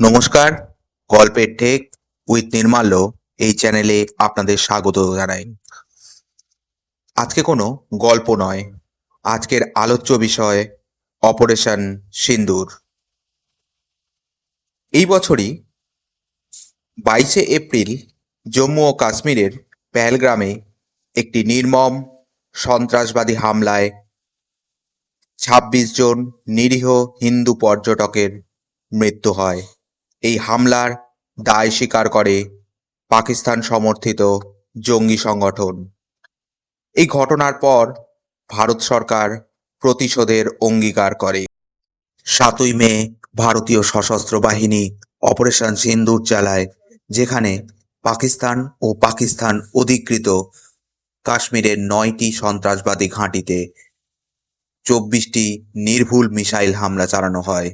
নমস্কার গল্পের ঠেক উইথ নির্মাল্য এই চ্যানেলে আপনাদের স্বাগত জানাই। আজকে কোনো গল্প নয়, আজকের আলোচ্য বিষয় অপারেশন সিন্দুর। এই বছরই বাইশে এপ্রিল জম্মু ও কাশ্মীরের পেহেলগ্রামে একটি নির্মম সন্ত্রাসবাদী হামলায় ছাব্বিশ জন নিরীহ হিন্দু পর্যটকের মৃত্যু হয়। এই হামলার দায় স্বীকার করে পাকিস্তান সমর্থিত জঙ্গি সংগঠন। এই ঘটনার পর ভারত সরকার প্রতিশোধের অঙ্গীকার করে। সাতই মে ভারতীয় সশস্ত্র বাহিনী অপারেশন সিন্দুর চালায়, যেখানে পাকিস্তান ও পাকিস্তান অধিকৃত কাশ্মীরের নয়টি সন্ত্রাসবাদী ঘাঁটিতে চব্বিশটি নির্ভুল মিসাইল হামলা চালানো হয়।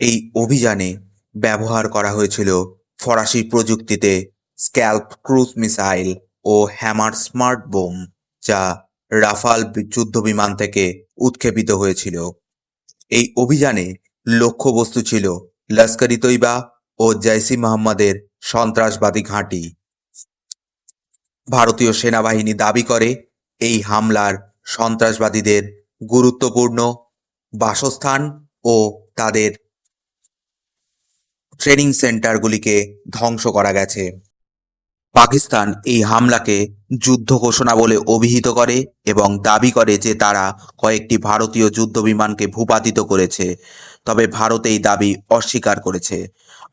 এই অভিযানে ব্যবহার করা হয়েছিল ফরাসি প্রযুক্তিতে স্ক্যাল্প ক্রুজ মিসাইল ও হ্যামার স্মার্ট বোম, যা রাফাল বি- যুদ্ধবিমান থেকে উৎক্ষেপিত হয়েছিল। এই অভিযানে লক্ষ্যবস্তু ছিল লস্করি তৈবা ও জৈসি মোহাম্মদের সন্ত্রাসবাদী ঘাঁটি। ভারতীয় সেনাবাহিনী দাবি করে, এই হামলার সন্ত্রাসবাদীদের গুরুত্বপূর্ণ বাসস্থান ও তাদের ট্রেনিং সেন্টারগুলিকে ধ্বংস করা গেছে। পাকিস্তান এই হামলাকে যুদ্ধ ঘোষণা বলে অভিহিত করে এবং দাবি করে যে তারা কয়েকটি ভারতীয় যুদ্ধবিমানকে ভূপাতিত করেছে, তবে ভারত এই দাবি অস্বীকার করেছে।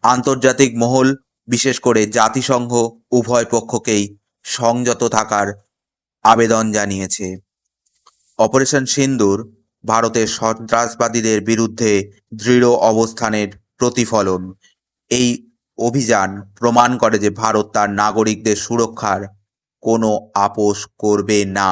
আন্তর্জাতিক মহল, বিশেষ করে জাতিসংঘ, উভয় পক্ষকেই সংযত থাকার আবেদন জানিয়েছে। অপারেশন সিন্দুর ভারতের সন্ত্রাসবাদীদের বিরুদ্ধে দৃঢ় অবস্থানের প্রতিফলন। এই অভিযান প্রমাণ করে যে ভারত তার নাগরিকদের সুরক্ষার কোনো আপোষ করবে না।